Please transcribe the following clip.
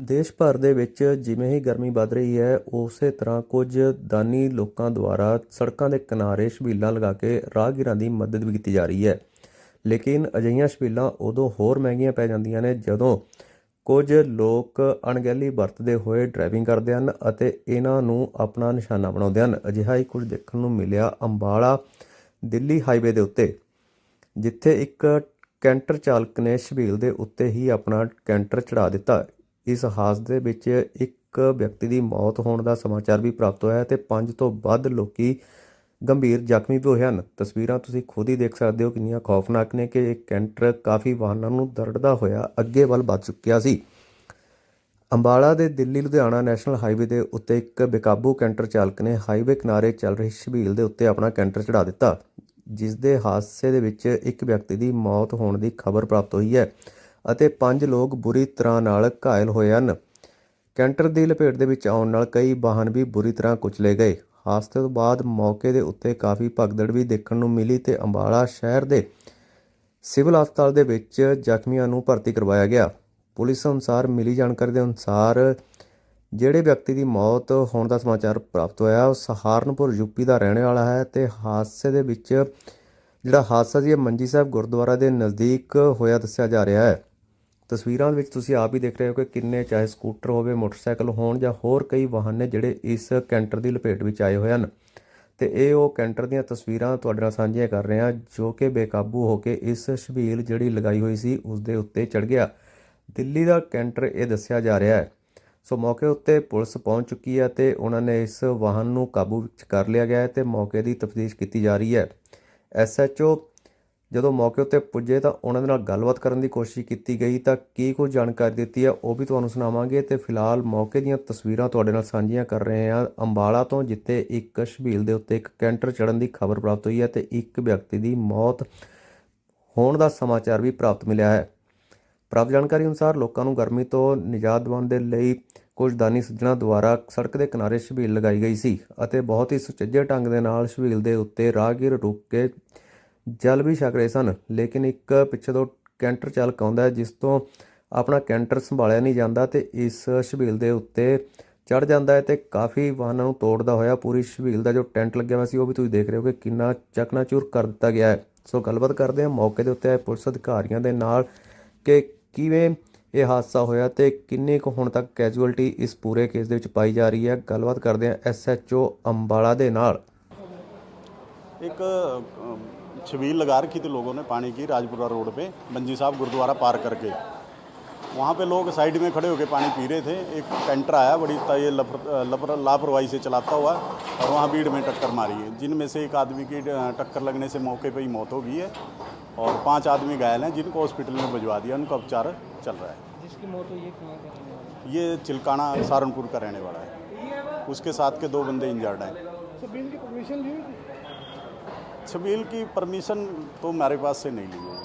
ਦੇਸ਼ ਭਰ ਦੇ ਵਿੱਚ ਜਿਵੇਂ ਹੀ ਗਰਮੀ ਵੱਧ ਰਹੀ ਹੈ, ਉਸੇ ਤਰ੍ਹਾਂ ਕੁਝ ਦਾਨੀ ਲੋਕਾਂ ਦੁਆਰਾ ਸੜਕਾਂ ਦੇ ਕਿਨਾਰੇ ਛਬੀਲਾਂ ਲਗਾ ਕੇ ਰਾਹਗੀਰਾਂ ਦੀ ਮਦਦ ਵੀ ਕੀਤੀ ਜਾ ਰਹੀ ਹੈ। ਲੇਕਿਨ ਅਜਿਹੀਆਂ ਛਬੀਲਾਂ ਉਦੋਂ ਹੋਰ ਮਹਿੰਗੀਆਂ ਪੈ ਜਾਂਦੀਆਂ ਨੇ ਜਦੋਂ ਕੁਝ ਲੋਕ ਅਣਗਹਿਲੀ ਵਰਤਦੇ ਹੋਏ ਡਰਾਈਵਿੰਗ ਕਰਦੇ ਹਨ ਅਤੇ ਇਹਨਾਂ ਨੂੰ ਆਪਣਾ ਨਿਸ਼ਾਨਾ ਬਣਾਉਂਦੇ ਹਨ। ਅਜਿਹਾ ਹੀ ਕੁਝ ਦੇਖਣ ਨੂੰ ਮਿਲਿਆ ਅੰਬਾਲਾ ਦਿੱਲੀ ਹਾਈਵੇ ਦੇ ਉੱਤੇ, ਜਿੱਥੇ ਇੱਕ ਕੈਂਟਰ ਚਾਲਕ ਨੇ ਛਬੀਲ ਦੇ ਉੱਤੇ ਹੀ ਆਪਣਾ ਕੈਂਟਰ ਚੜਾ ਦਿੱਤਾ। ਇਸ ਹਾਦਸੇ ਵਿੱਚ ਇੱਕ ਵਿਅਕਤੀ ਦੀ ਮੌਤ ਹੋਣ ਦਾ ਸਮਾਚਾਰ ਵੀ ਪ੍ਰਾਪਤ ਹੋਇਆ ਹੈ ਤੇ ਪੰਜ ਤੋਂ ਵੱਧ ਲੋਕੀ ਗੰਭੀਰ ਜ਼ਖਮੀ ਵੀ ਹੋਏ ਹਨ। ਤਸਵੀਰਾਂ ਤੁਸੀਂ ਖੁਦ ਹੀ ਦੇਖ ਸਕਦੇ ਹੋ, ਕਿੰਨੀਆਂ ਖੌਫਨਾਕ ਨੇ ਕਿ ਇਹ ਕੈਂਟਰ ਕਾਫੀ ਵਾਹਨਾਂ ਨੂੰ ਦਰੜਦਾ ਹੋਇਆ ਅੱਗੇ ਵੱਲ ਵੱਧ ਚੁੱਕਿਆ ਸੀ। ਅੰਬਾਲਾ ਦੇ ਦਿੱਲੀ, ਲੁਧਿਆਣਾ ਨੈਸ਼ਨਲ ਹਾਈਵੇ ਦੇ ਉੱਤੇ ਇੱਕ ਬੇਕਾਬੂ ਕੈਂਟਰ ਚਾਲਕ ਨੇ ਹਾਈਵੇ ਕਿਨਾਰੇ ਚੱਲ ਰਹੀ ਛਬੀਲ ਦੇ ਉੱਤੇ ਆਪਣਾ ਕੈਂਟਰ ਚੜਾ ਦਿੱਤਾ ਜਿਸ ਦੇ ਹਾਦਸੇ ਦੇ ਵਿੱਚ ਇੱਕ ਵਿਅਕਤੀ ਦੀ ਮੌਤ ਹੋਣ ਦੀ ਖਬਰ ਪ੍ਰਾਪਤ ਹੋਈ ਹੈ। ਅਤੇ ਪੰਜ ਲੋਕ ਬੁਰੀ ਤਰ੍ਹਾਂ ਨਾਲ ਘਾਇਲ ਹੋਏ ਹਨ। ਕੈਂਟਰ ਦੀ ਲਪੇਟ ਦੇ ਵਿੱਚ ਆਉਣ ਨਾਲ ਕਈ ਵਾਹਨ ਵੀ ਬੁਰੀ ਤਰ੍ਹਾਂ ਕੁਚਲੇ ਗਏ। ਹਾਦਸੇ ਤੋਂ ਬਾਅਦ ਮੌਕੇ ਦੇ ਉੱਤੇ ਕਾਫੀ ਭਗਦੜ ਵੀ ਦੇਖਣ ਨੂੰ ਮਿਲੀ ਤੇ ਅੰਬਾਲਾ ਸ਼ਹਿਰ ਦੇ ਸਿਵਲ ਹਸਪਤਾਲ ਦੇ ਵਿੱਚ ਜ਼ਖਮੀਆਂ ਨੂੰ ਭਰਤੀ ਕਰਵਾਇਆ ਗਿਆ। ਪੁਲਿਸ ਅਨੁਸਾਰ ਮਿਲੀ ਜਾਣਕਾਰੀ ਦੇ ਅਨੁਸਾਰ ਜਿਹੜੇ ਵਿਅਕਤੀ ਦੀ ਮੌਤ ਹੋਣ ਦਾ ਸਮਾਚਾਰ ਪ੍ਰਾਪਤ ਹੋਇਆ, ਉਹ ਸਹਾਰਨਪੁਰ ਯੂਪੀ ਦਾ ਰਹਿਣ ਵਾਲਾ ਹੈ ਤੇ ਹਾਦਸੇ ਦੇ ਵਿੱਚ ਜਿਹੜਾ ਹਾਦਸਾ ਜੀ ਮੰਜੀ ਸਾਹਿਬ ਗੁਰਦੁਆਰਾ ਦੇ ਨਜ਼ਦੀਕ ਹੋਇਆ ਦੱਸਿਆ ਜਾ ਰਿਹਾ ਹੈ। ਤਸਵੀਰਾਂ ਵਿੱਚ ਤੁਸੀਂ ਆਪ ਹੀ ਦੇਖ ਰਹੇ ਹੋ ਕਿ ਕਿੰਨੇ ਚਾਹੇ ਸਕੂਟਰ ਹੋਵੇ, ਮੋਟਰਸਾਈਕਲ ਹੋਣ ਜਾਂ ਹੋਰ ਕਈ ਵਾਹਨ ਨੇ ਜਿਹੜੇ ਇਸ ਕੈਂਟਰ ਦੀ ਲਪੇਟ ਵਿੱਚ ਆਏ ਹੋਏ ਹਨ। ਤੇ ਇਹ ਉਹ ਕੈਂਟਰ ਦੀਆਂ ਤਸਵੀਰਾਂ ਤੁਹਾਡੇ ਨਾਲ ਸਾਂਝੀਆਂ ਕਰ ਰਹੇ ਹਾਂ, ਜੋ ਕਿ ਬੇਕਾਬੂ ਹੋ ਕੇ ਇਸ ਸ਼ਬੀਲ ਜਿਹੜੀ ਲਗਾਈ ਹੋਈ ਸੀ ਉਸ ਦੇ ਉੱਤੇ ਚੜ ਗਿਆ। ਦਿੱਲੀ ਦਾ ਕੈਂਟਰ ਇਹ ਦੱਸਿਆ ਜਾ ਰਿਹਾ ਹੈ। ਸੋ ਮੌਕੇ ਉੱਤੇ ਪੁਲਿਸ ਪਹੁੰਚ ਚੁੱਕੀ ਹੈ ਤੇ ਉਹਨਾਂ ਨੇ ਇਸ ਵਾਹਨ ਨੂੰ ਕਾਬੂ ਵਿੱਚ ਕਰ ਲਿਆ ਗਿਆ ਹੈ ਤੇ ਮੌਕੇ ਦੀ ਤਫਤੀਸ਼ ਕੀਤੀ ਜਾ ਰਹੀ ਹੈ। ਐਸਐਚਓ ਜਦੋਂ ਮੌਕੇ ਉੱਤੇ ਪੁੱਜੇ ਤਾਂ ਉਹਨਾਂ ਦੇ ਨਾਲ ਗੱਲਬਾਤ ਕਰਨ ਦੀ ਕੋਸ਼ਿਸ਼ ਕੀਤੀ ਗਈ ਤਾਂ ਕੀ ਕੁਝ ਜਾਣਕਾਰੀ ਦਿੱਤੀ ਹੈ ਉਹ ਵੀ ਤੁਹਾਨੂੰ ਸੁਣਾਵਾਂਗੇ ਤੇ ਫਿਲਹਾਲ ਮੌਕੇ ਦੀਆਂ ਤਸਵੀਰਾਂ ਤੁਹਾਡੇ ਨਾਲ ਸਾਂਝੀਆਂ ਕਰ ਰਹੇ ਹਾਂ। ਅੰਬਾਲਾ ਤੋਂ ਜਿੱਥੇ ਇੱਕ ਸ਼ਬੀਲ ਦੇ ਉੱਤੇ ਇੱਕ ਕੈਂਟਰ ਚੜਨ ਦੀ ਖਬਰ ਪ੍ਰਾਪਤ ਹੋਈ ਹੈ ਤੇ ਇੱਕ ਵਿਅਕਤੀ ਦੀ ਮੌਤ ਹੋਣ ਦਾ ਸਮਾਚਾਰ ਵੀ ਪ੍ਰਾਪਤ ਮਿਲਿਆ ਹੈ। ਪ੍ਰਾਪਤ ਜਾਣਕਾਰੀ ਅਨੁਸਾਰ ਲੋਕਾਂ ਨੂੰ ਗਰਮੀ ਤੋਂ ਨਿਜਾਤ ਦਿਵਾਉਣ ਦੇ ਲਈ ਕੁਝ ਦਾਨੀ ਸੱਜਣਾ ਦੁਆਰਾ ਸੜਕ ਦੇ ਕਿਨਾਰੇ ਸ਼ਬੀਲ ਲਗਾਈ ਗਈ ਸੀ ਅਤੇ ਬਹੁਤ ਹੀ ਸੁਚੱਜੇ ਢੰਗ ਦੇ ਨਾਲ ਸ਼ਬੀਲ ਦੇ ਉੱਤੇ ਰਾਹਗੀਰ ਰੁਕ ਕੇ ਜਲ ਵੀ ਛਕ ਰਹੇ ਸਨ, ਲੇਕਿਨ ਇੱਕ ਪਿੱਛੇ ਤੋਂ ਕੈਂਟਰ ਚਾਲਕ ਆਉਂਦਾ ਜਿਸ ਤੋਂ ਆਪਣਾ ਕੈਂਟਰ ਸੰਭਾਲਿਆ ਨਹੀਂ ਜਾਂਦਾ ਤੇ ਇਸ ਸ਼ਬੀਲ ਦੇ ਉੱਤੇ ਚੜ ਜਾਂਦਾ ਹੈ ਤੇ ਕਾਫੀ ਵਾਹਨਾਂ ਨੂੰ ਤੋੜਦਾ ਹੋਇਆ ਪੂਰੀ ਸ਼ਬੀਲ ਦਾ ਜੋ ਟੈਂਟ ਲੱਗਿਆ ਹੋਇਆ ਸੀ, ਉਹ ਵੀ ਤੁਸੀਂ ਦੇਖ ਰਹੇ ਹੋ ਕਿ ਕਿੰਨਾ ਚਕਨਾਚੂਰ ਕਰ ਦਿੱਤਾ ਗਿਆ ਹੈ। ਸੋ ਗੱਲਬਾਤ ਕਰਦੇ ਹਾਂ ਮੌਕੇ ਦੇ ਉੱਤੇ ਆਏ ਪੁਲਿਸ ਅਧਿਕਾਰੀਆਂ ਦੇ ਨਾਲ ਕਿ ਕਿਵੇਂ ਇਹ ਹਾਦਸਾ ਹੋਇਆ ਤੇ ਕਿੰਨੇ ਕੁ ਹੁਣ ਤੱਕ ਕੈਜੂਅਲਟੀ ਇਸ ਪੂਰੇ ਕੇਸ ਦੇ ਵਿੱਚ ਪਾਈ ਜਾ ਰਹੀ ਹੈ। ਗੱਲਬਾਤ ਕਰਦੇ ਹਾਂ ਐਸਐਚਓ ਅੰਬਾਲਾ ਦੇ ਨਾਲ। ਇੱਕ छबील लगा रखी थी लोगों ने पानी की राजपुरा रोड पे मंजी साहब गुरुद्वारा पार करके। वहाँ पे लोग साइड में खड़े होकर पानी पी रहे थे एक कैंटर आया बड़ी ता- ये लपर, लपर, लापरवाही से चलाता हुआ और वहाँ भीड़ में टक्कर मारी है। जिनमें से एक आदमी की टक्कर लगने से मौके पर ही मौत हो गई है और पाँच आदमी घायल हैं जिनको हॉस्पिटल में भिजवा दिया उनका उपचार चल रहा है। जिसकी मौत हुई है कहाँ का रहने वाला ये चिलकाना सहारनपुर का रहने वाला है। उसके साथ के दो बंदे इंजर्ड हैं। छबील की परमिशन ली हुई थी छबील की परमिशन तो मेरे पास से नहीं ली है